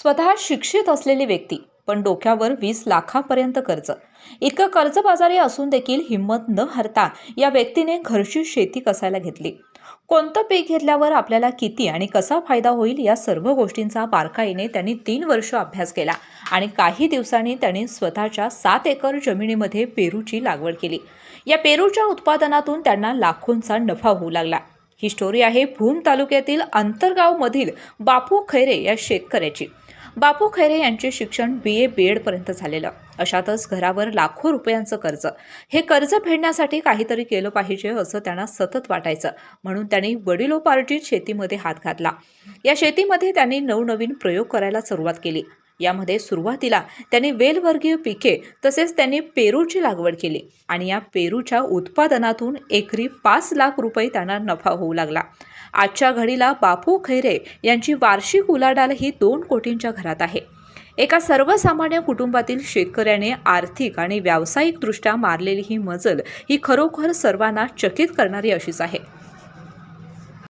स्वतः शिक्षित असलेली व्यक्ती पण डोक्यावर वीस लाखापर्यंत कर्ज. इतकं कर्जबाजारी असून देखील हिंमत न हरता या व्यक्तीने घरची शेती कसायला घेतली? कोणतं पीक घेतल्यावर आपल्याला किती आणि कसा फायदा होईल या सर्व गोष्टींचा बारकाईने त्यांनी तीन वर्ष अभ्यास केला आणि काही दिवसांनी त्यांनी स्वतःच्या सात एकर जमिनीमध्ये पेरूची लागवड केली. या पेरूच्या उत्पादनातून त्यांना लाखोंचा नफा होऊ लागला. ही स्टोरी आहे भूम तालुक्यातील अंतरगावमधील बापू खैरे या शेतकऱ्याची. बापू खैरे यांचे शिक्षण बी ए बी एडपर्यंत झालेलं. अशातच घरावर लाखो रुपयांचं कर्ज. हे कर्ज फेडण्यासाठी काहीतरी केलं पाहिजे असं त्यांना सतत वाटायचं. म्हणून त्यांनी वडिलोपार्जित शेतीमध्ये हात घातला. या शेतीमध्ये त्यांनी नवनवीन प्रयोग करायला सुरुवात केली. यामध्ये सुरुवातीला त्यांनी वेलवर्गीय पिके तसेच त्यांनी पेरूची लागवड केली आणि या पेरूच्या उत्पादनातून एकरी पाच लाख रुपये त्यांना नफा होऊ लागला. आजच्या घडीला बापू खैरे यांची वार्षिक उलाढाल ही दोन कोटींच्या घरात आहे. एका सर्वसामान्य कुटुंबातील शेतकऱ्याने आर्थिक आणि व्यावसायिकदृष्ट्या मारलेली ही मजल ही खरोखर सर्वांना चकित करणारी अशीच आहे.